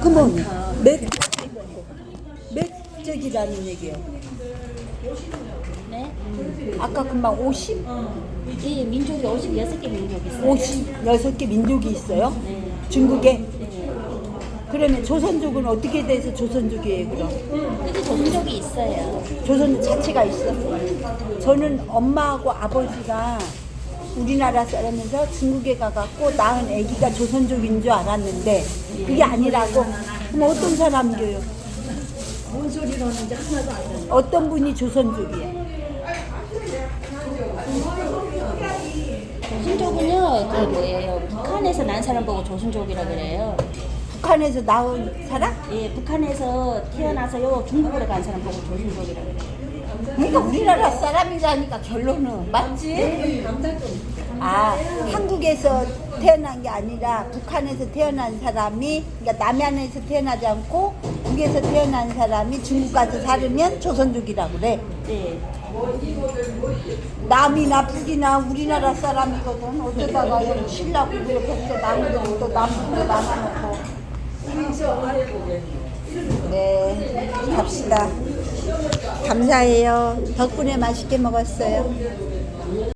그러면 몇, 몇 적이라는 얘기요? 네. 아까 금방 50? 이 민족이 56개 민족이 있어요. 56개 민족이 있어요? 네. 중국에? 네. 그러면 조선족은 어떻게 돼서 조선족이에요, 그럼? 여기 조선족이 있어요. 조선 자체가 있어. 저는 엄마하고 아버지가 우리나라 사람에서 중국에 가갖고 낳은 아기가 조선족인 줄 알았는데 그게 아니라고. 그럼 어떤 사람이에요? 뭔 소리를 하는지 하나도 안 들려. 어떤 분이 조선족이에요? 조선족은요, 그 뭐예요? 북한에서 난 사람 보고 조선족이라 그래요. 북한에서 나온 사람? 예, 북한에서 태어나서 요 중국으로 간 사람 보고 조선족이라 그래요. 그러니까 우리나라 사람이라니까 결론은 맞지? 아 한국에서 태어난 게 아니라 북한에서 태어난 사람이 그러니까 남한에서 태어나지 않고 북에서 태어난 사람이 중국 가서 살으면 조선족이라고 그래. 네. 남이나 북이나 우리나라 사람이거든. 어쩌다가 여기 신라고 그렇게 해서 남도 또 남북도 나눠놓고. 네, 갑시다. 감사해요. 덕분에 맛있게 먹었어요.